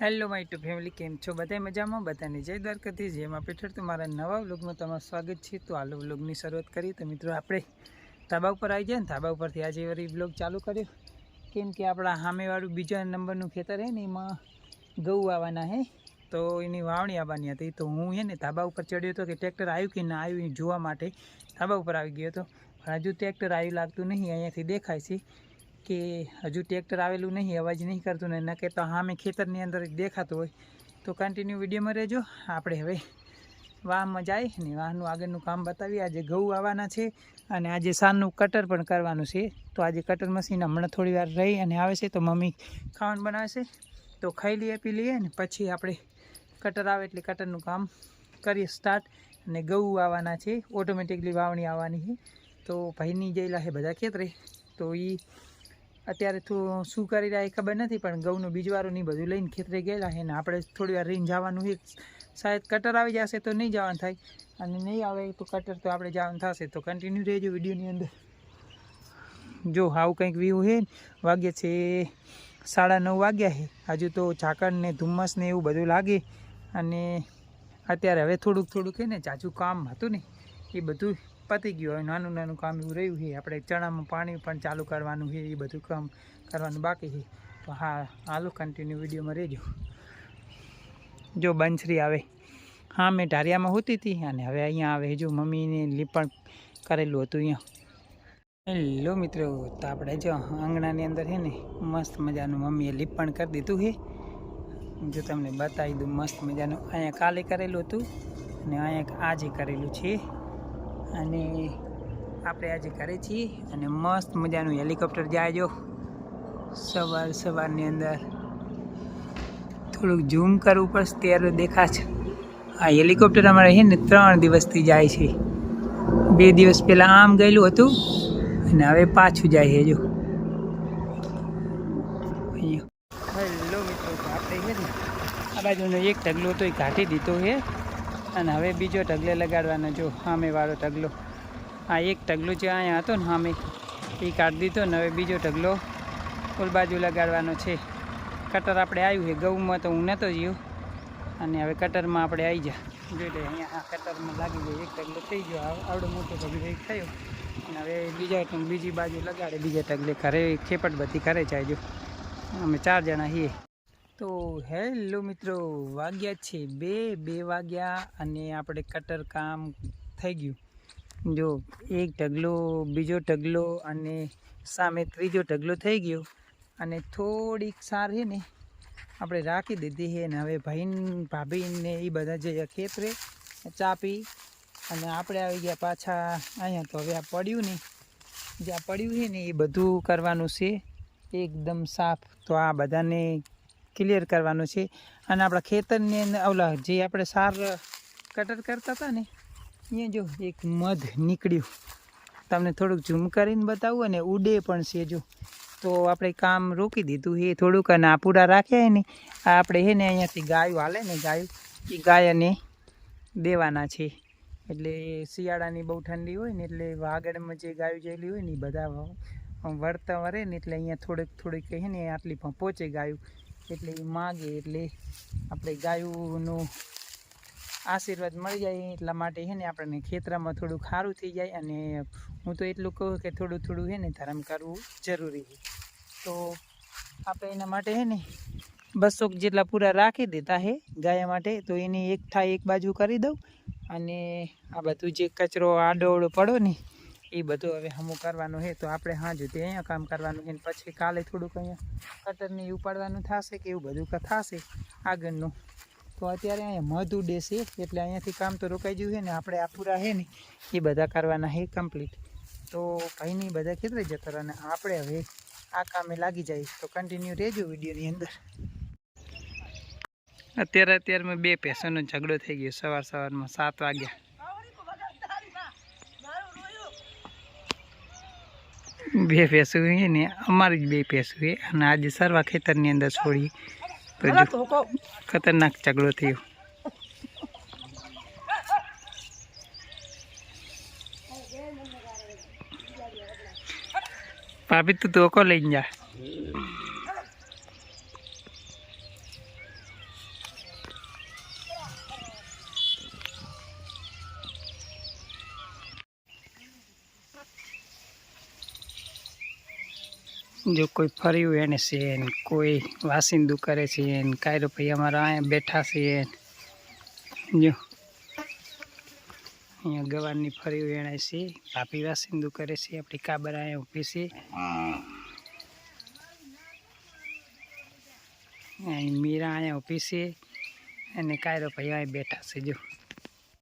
Hello my two family, કેમ છો? બધા મજામાં? બધાને જય દ્વારકાથી જેમાં પેઠળ. તો મારા નવા વ્લોગમાં તમારું સ્વાગત છે. તો હાલો વ્લોગની શરૂઆત કરી તો મિત્રો, આપણે ધાબા ઉપર આવી જાય ને, ધાબા ઉપરથી આજે વળી વ્લોગ ચાલુ કર્યો. કેમ કે આપણા સામેવાળું બીજા નંબરનું ખેતર હે ને, એમાં ઘઉં આવવાના હે. તો એની વાવણી આવવાની હતી. તો હું હે ને, ધાબા ઉપર ચડ્યો હતો કે ટ્રેક્ટર આવ્યું કે ના આવ્યું જોવા માટે ધાબા ઉપર આવી ગયો હતો. પણ હજુ ટ્રેક્ટર આવ્યું લાગતું નહીં. અહીંયાથી દેખાય છે. કે હજુ ટ્રેક્ટર આવેલું નહીં, અવાજ નહીં કરતું ને ન કે તો સામે ખેતરની અંદર દેખાતું હોય. તો કન્ટિન્યુ વિડીયોમાં રહેજો. આપણે હવે વાહમાં જાય ને વાહનું આગળનું કામ બતાવીએ. આજે ઘઉં આવવાના છે અને આજે સાંજનું કટર પણ કરવાનું છે. તો આજે કટર મશીન હમણાં થોડી વાર રહી અને આવે છે તો મમ્મી ખાવાનું બનાવે છે તો ખાઈ લઈએ, પી લઈએ ને પછી આપણે કટર આવે એટલે કટરનું કામ કરીએ સ્ટાર્ટ અને ઘઉં આવવાના છે. ઓટોમેટિકલી વાવણી આવવાની છે. તો ભાઈની જયેલા છે, બધા ખેતરે. તો એ અત્યારે તો શું કરી રહ્યા એ ખબર નથી, પણ ઘઉંનું બીજવારું નહીં બધું લઈને ખેતરે ગયેલા છે ને આપણે થોડી વાર રહીને જવાનું છે. શાયદ કટર આવી જશે તો નહીં જવાનું થાય. અને નહીં આવે તો કટર તો આપણે જવાનું થશે. તો કન્ટિન્યુ રહેજો વિડીયોની અંદર. જો આવું કંઈક વ્યૂ છે વાગ્યા છે સાડા નવ વાગ્યા છે. હજુ તો ઝાકળ ને ધુમ્મસ ને એવું બધું લાગે. અને અત્યારે હવે થોડુંક થોડુંક છે ને, ચાચું કામ હતું ને, એ બધું પતી ગયું હવે નાનું નાનું કામ એવું રહ્યું છે, આપણે ચણામાં પાણી પણ ચાલુ કરવાનું છે, એ બધું કામ કરવાનું બાકી છે. તો હા, હાલો કન્ટિન્યુ વિડીયોમાં રહેજો. જો બંછરી આવે. હા, મેં ઢારિયામાં હોતી હતી અને હવે અહીંયા આવે જો મમ્મીને લીપણ કરેલું હતું અહીંયા. હેલો મિત્રો, તો આપણે જો આંગણાની અંદર છે ને, મસ્ત મજાનું મમ્મીએ લીપણ કરી દીધું છે. જો તમને બતાવી દઉં, મસ્ત મજાનું. અહીંયા કાલે કરેલું હતું અને અહીંયા આજે કરેલું છે અને આપણે આજે કરે છીએ અને મસ્ત મજાનું હેલિકોપ્ટર જાય જો. સવાર સવારની અંદર થોડુંક ઝૂમ કરવું પડશે, ત્યારે દેખાશે. આ હેલિકોપ્ટર અમારે છે ને ત્રણ દિવસથી જાય છે. બે દિવસ પહેલાં આમ ગયેલું હતું અને હવે પાછું જાય છે, જો. હેલો મિત્રો આપણે છે ને આ બાજુનો એક ઢગલો તો એ કાઢી દીધો છે અને હવે બીજો ઢગલે લગાડવાનો જો સામેવાળો ઢગલો. આ એક ઢગલો જે અહીંયા હતો ને સામે, એ કાઢી દીધો ને હવે બીજો ઢગલો ઓલ બાજુ લગાડવાનો છે. કટર આપણે આવ્યું છે ઘઉંમાં તો હું નહોતો જ્યો અને હવે કટરમાં આપણે આવી જા. જોઈ લે, અહીંયા આ કટરમાં લાગી ગયો, એક ઢગલો થઈ ગયો, આવ- આવડો મોટો ઢગલો એક થયો. અને હવે બીજા બીજી બાજુ લગાડે, બીજા ઢગલે ઘરે ખેપટ બધી ઘરે જાય જો. અમે ચાર જણા છીએ. તો હેલો મિત્રો, વાગ્યા છે બે બે વાગ્યા અને આપણે કટર કામ થઈ ગયું. જો, એક ઢગલો, બીજો ઢગલો અને સામે ત્રીજો ઢગલો થઈ ગયો. અને થોડીક સાર છે ને, આપણે રાખી દીધી છે ને, હવે ભાઈને, ભાભીને એ બધા જે ખેતરે ચા પી અને આપણે આવી ગયા પાછા અહીંયા. તો હવે આ પડ્યું ને, જ્યાં પડ્યું છે ને એ બધું કરવાનું છે. એકદમ સાફ. તો આ બધાને ક્લિયર કરવાનું છે. અને આપણા ખેતરની અંદર, ઓલા જે આપણે સાર કટર કરતા હતા ને અહીંયા જો એક મધ નીકળ્યું. તમને થોડુંક ઝૂમ કરીને બતાવું અને ઉડે પણ છે જો. તો આપણે કામ રોકી દીધું એ થોડુંક અને આ પૂરા રાખ્યા ને, આ આપણે હે ને અહીંયાથી ગાયું હાલે ને ગાયું, એ ગાયને દેવાના છે. એટલે શિયાળાની બહુ ઠંડી હોય ને, એટલે વાગડમાં જે ગાયું જેલી હોય ને, એ બધા વળતા વરે ને, એટલે અહીંયા થોડીક થોડીક હે ને આટલી પહોંચે ગાયું. એટલે એ માગે એટલે આપણે ગાયુંનું આશીર્વાદ મળી જાય એટલા માટે છે ને આપણને ખેતરમાં થોડું ખારું થઈ જાય અને હું તો એટલું કહું કે થોડું થોડું છે ને ધરમ કરવું જરૂરી છે. તો આપણે એના માટે છે ને બસો જેટલા પૂરા રાખી દેતા હે ગાય માટે, તો એની એક થાય એક બાજુ કરી દઉં અને આ બધું જે કચરો આડો પડો ને એ બધું હવે હમું કરવાનું છે, તો આપણે હા જોતી અહીંયા કામ કરવાનું છે પછી કાલે થોડુંક અહીંયા કટરને ઉપાડવાનું પાડવાનું થશે કે એવું બધું થશે આગળનું. તો અત્યારે અહીંયા મધ ઉડે છે, એટલે અહીંયાથી કામ તો રોકાઈ ગયું છે ને આપણે આ પૂરા છે ને એ બધા કરવાના છે કમ્પ્લીટ તો ભાઈની બધા ખેતરે જતા અને આપણે હવે આ કામે લાગી જાય, તો કન્ટિન્યુ રહેજો વિડીયોની અંદર. અત્યારે અત્યારમાં બે ભેંસોનો ઝઘડો થઈ ગયો, સવાર સવારમાં સાત વાગ્યા. બે ભેંસો છે ને અમારી જ બે ભેંસો છે. અને આજે સરવા ખેતરની અંદર છોડી તો જો ખતરનાક ઝઘડો થયો. ભાભી તું ધોકો લઈને જા. જો કોઈ ફર્યું એને છે કોઈ વાસિંદુ કરે છે ને કાયરો ભાઈ અમારા અહીંયા બેઠા છે જો. અહીંયા ગવારની ફર્યું એણે છે, ભાભી વાસિંદુ કરે છે, આપણી કાબર અહીંયા ઊભી છે. અહીં મીરા અહીંયા ઊભી છે અને કાયરો ભાઈ અહીંયા બેઠા છે, જો.